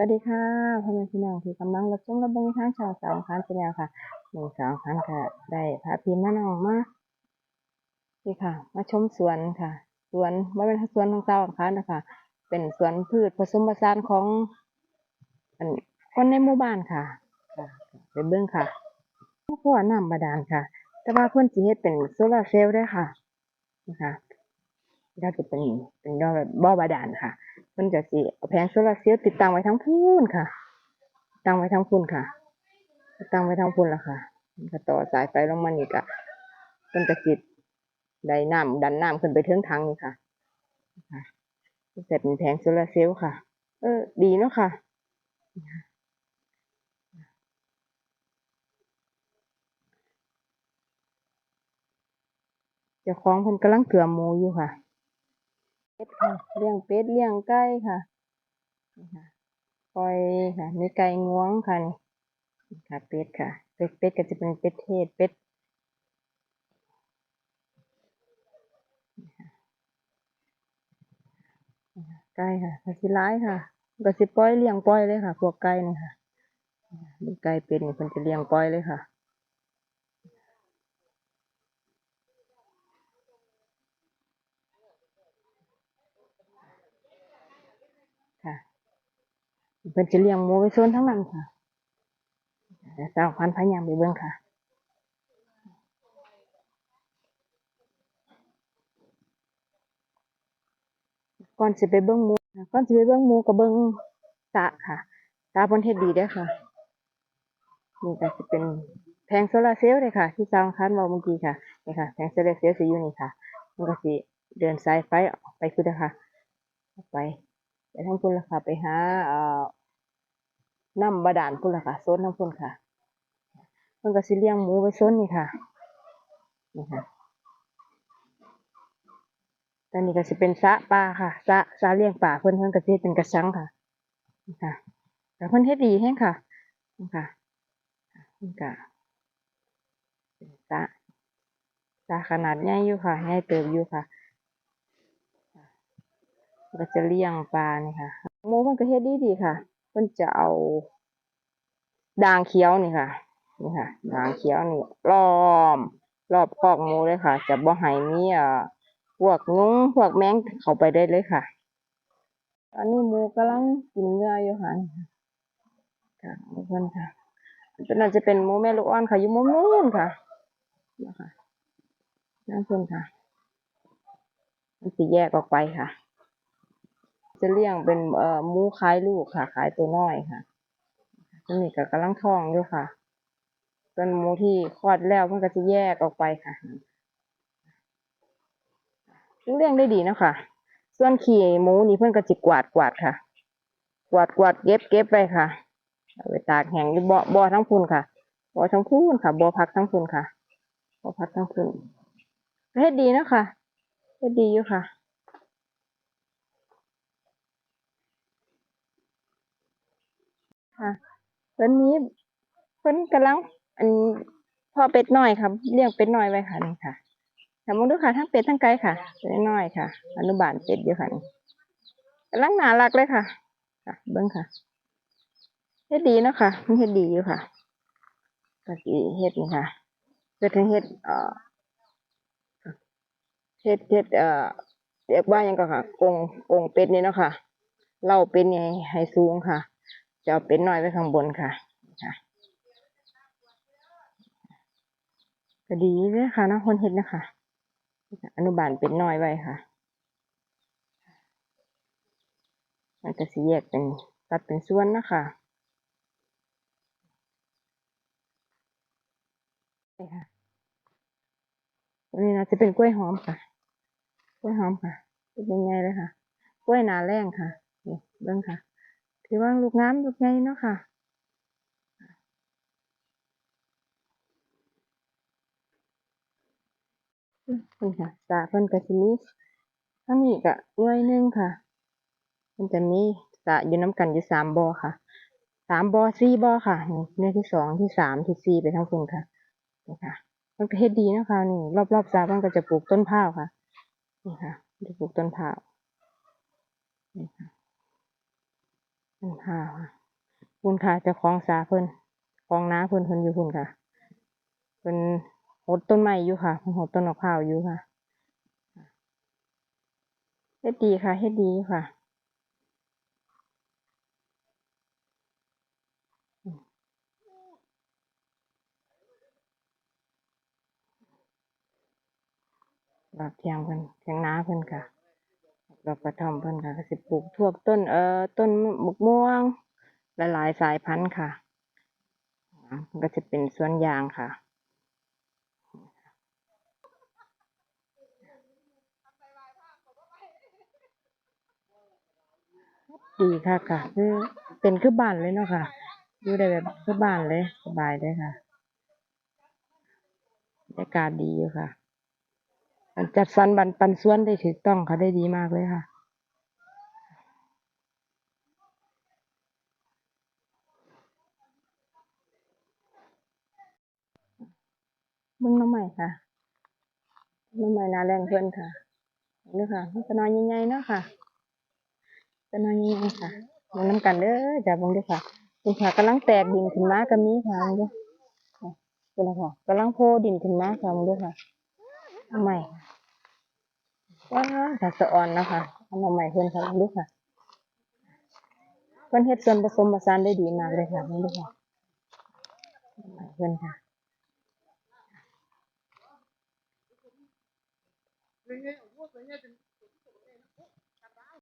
วัสดีค่ะพ่อแม่พี่น้องที่กำลังรับชมรับเบิ่งทางช่องสาวคันชาแนลค่ะหนึ่งสาวคันค่ะ ได้พาพี่มาน้องมานี่ค่ะ มาชมสวนค่ะ สวนไม่เป็นสวนของสาวคันนะคะ เป็นสวนพืชผสมผสานของอันคนในหมู่บ้านค่ะค่ะไปเบิ่งค่ะเพราะว่าน้ำบาดาลค่ะ แต่ว่าเพิ่อนสิเฮ็ดเป็นโซลาร์เซลล์ได้ค่ะนะคะก็จะเป็นเป็นบ่อแบบบ่อบาดาลค่ะ มันจะสิแผงโซลาร์เซลล์ติดตั้งไว้ทั้งพูนค่ะ ตั้งไว้ทั้งพูนค่ะ ตั้งไว้ทั้งพูนแล้วค่ะก็ต่อสายไฟลงมานี่ก็มันจะสิได้น้ำดันน้ำขึ้นไปเทิงทางนี่ค่ะเสร็จเป็นแผงโซลาร์เซลล์ค่ะ เออ ดีเนาะค่ะเจ้าของเพิ่นกำลังเกลือหมูอยู่ค่ะ ดค่ะเลี้ยงเป็ดเลี้ยงไก่ค่ะนี่ค่ะปล่อยค่ะมีไก่งวงค่ะนี่ค่ะเป็ดค่ะเป็ดเป็ดก็จะเป็นเป็ดเทศเป็ดนี่ค่ะนี่ค่ะไก่ค่ะก็สิร้ายค่ะก็สิปล่อยเลี้ยงปล่อยเลยค่ะพวกไก่นี่ค่ะมีไก่เป็ดนี่เพิ่นจะเลี้ยงปล่อยเลยค่ะ ค่ะเพิ่นจะเลี้ยงหมูไว้โซนทั้งนั้นค่ะแต่สาวพันพายามไปเบิ่งค่ะก่อนสิไปเบิ่งหมูก่อนสิไปเบิ่งหมูก็เบิ่งสระค่ะสระเพิ่นเฮ็ดดีเด้ค่ะนี่ก็สิเป็นแผงโซลาเซลล์เลยค่ะ ที่สาวคันเว้าเมื่อกี้ค่ะนี่ค่ะแผงโซลาเซลล์สิอยู่นี่ค่ะ มันก็สิเดินสายไฟออกไปคือเด้อค่ะออกไป ไปทางพุ่นล่ะค่ะ ไปหาเอ่อน้ำบาดาลพุ่นล่ะค่ะโซนทางพุ่นค่ะมันก็สิเลี้ยงหมูไว้โซนนี่ค่ะนี่ค่ะตอนนี้ก็สิเป็นสะปลาค่ะสะสะเลี้ยงปลาเพิ่อนเพิ่อนก็สิเป็นกระชังค่ะนี่ค่ะแต่เพิ่อนเฮ็ดดีแฮงค่ะนี่ค่ะนี่ก็เป็นสะสะขนาดใหญ่อยู่ค่ะใหญ่เติบอยู่ค่ะ ก็จะเลี้ยงปลานี่ค่ะหมูมันก็เฮ็ดดีดีค่ะเพิ่นจะเอาด่างเขียวนี่ค่ะนี่ค่ะด่างเขียวนี่ล้อมรอบคอกหมูเลยค่ะ จะบ่ให้มีอ่อพวกยุงพวกแมงเข้าไปได้เลยค่ะ ตอนนี้หมูกำลังกินเนื้ออยู่ค่ะค่ะค่ะทุกคนค่ะตัวนั้นจะเป็นหมูแม่ลูกอ่อนค่ะอยู่มุมนู้นค่ะนะคะนั่นเพิ่นค่ะมันสิแยกออกไปค่ะ จะเลี้ยงเป็นเอ่อหมูขายลูกค่ะ ขายตัวน้อยค่ะตัวนี้ก็กำลังท้องอยู่ค่ะส่วนหมูที่คลอดแล้วมันก็จะแยกออกไปค่ะเลี้ยงได้ดีเนาะค่ะ ส่วนขี่หมูนี่เพิ่อนก็จิกวาดกวาดค่ะ กวาดกวาดเก็บเก็บไปค่ะเอาไปตากแห้งบ่บ่อทั้งพุ่นค่ะบ่อทั้งพุ่นค่ะบ่อพักทั้งพุ่นค่ะบ่อพักทั้งพุ่นเฮ็ดดีเนาะค่ะเฮ็ดดีอยู่ค่ะ ค่ะตอนนี้เพิ่นกำลัง อันพ่อเป็ดน้อยค่ะเลี้ยงเป็ดน้อยไว้ค่ะนี่ค่ะถามมองดูค่ะทั้งเป็ดทั้งไก่ค่ะเป็ดน้อยค่ะ อนุบาลเป็ดอยู่ค่ะนี่กำลังน่ารักเลยค่ะค่ะ เบิ้งค่ะเฮ็ดดีเนาะค่ะมันเฮ็ดดีอยู่ค่ะก็สิเฮ็ดนี่ค่ะเฮ็ดให้เฮ็ดเอ่อเฮ็ดเฮ็ดเอ่อเรียกว่ายังก็ค่ะกงกงเป็ดนี่เนาะค่ะ เล่าเป็ดนี่ให้สูงค่ะ จะเอาเป็ดน้อยไว้ข้างบนค่ะค่ะก็ดีเลยค่ะนะคนเฮ็ดนะคะอนุบาลเป็ดน้อยไว้ค่ะมันก็สิแยกเป็นตัดเป็นส่วนนะคะนี่ค่ะตัวนี้นะจะเป็นกล้วยหอมค่ะ กล้วยหอมค่ะ เป็นยังไงเลยค่ะ กล้วยนาแรงค่ะ นี่เบิ่งค่ะ ถือว่าลูกงามลูกใหญ่เนาะค่ะ นี่ค่ะสาเพิ่นก็สิมีทั้งนี้ก็หน่วยหนึงค่ะ มันจะมีสระอยู่น้ำกันอยู่สามบ่อค่ะสามบ่อสี่บ่อค่ะนี่หน่วยที่สองที่สามที่สี่ไปทั้งคุณค่ะนี่ค่ะ มันก็เฮ็ดดีนะคะนี่รอบรอบๆสระมันก็จะปลูกต้นพร้าค่ะนี่ค่ะจะปลูกต้นพร้านี่ค่ะ คุณค่ะคุณค่ะจะคลองสาเพิ่นคลองน้าเพิ่นเพิ่นอยู่คุณค่ะเพิ่นหดต้นไม้อยู่ค่ะเพิ่นหดต้นมะพร้าวอยู่ค่ะเฮ็ดดีค่ะเฮ็ดดีค่ะดอกเทียงเพิ่นเทียงนาเพิ่นค่ะ ดอกกระท่อมเพิ่นค่ะก็สิปลูกทั่วต้นเอ่อต้นมะม่วงหลายๆสายพันธุ์ค่ะ ก็จะเป็นสวนยางค่ะดีค่ะค่ะคือเป็นคือบ้านเลยเนาะค่ะ อยู่ได้แบบคือบ้านเลย สบายเลยค่ะบรรยากาศดีอยู่ค่ะ จัดสรรบันปันส่วนได้ถูกต้องค่ะได้ดีมากเลยค่ะ มึงน้องใหม่ค่ะน้องใหม่นาแรงเพื่อนค่ะนี่ค่ะมันจะนอนยังไงเนาะค่ะจะนอนยังไงค่ะมันน้ำกันเด้อจ้าเบิ่งด้อค่ะคุณค่ะกำลังแตกดินขึ้นมาก็มีค่ะเบิ่งด้อค่ะคุณน่ะค่ะกำลังโพดินขึ้นมาค่ะเบิ่งด้อค่ะน้องใหม่ ว้าค่ะสะออนนะคะเอามาใหม่เพิ่นค่ะลูกค่ะ เพิ่นเฮ็ดส่วนผสมผสานได้ดีมากเลยค่ะลูกค่ะใหม่เพิ่นค่ะ Venga, vos venía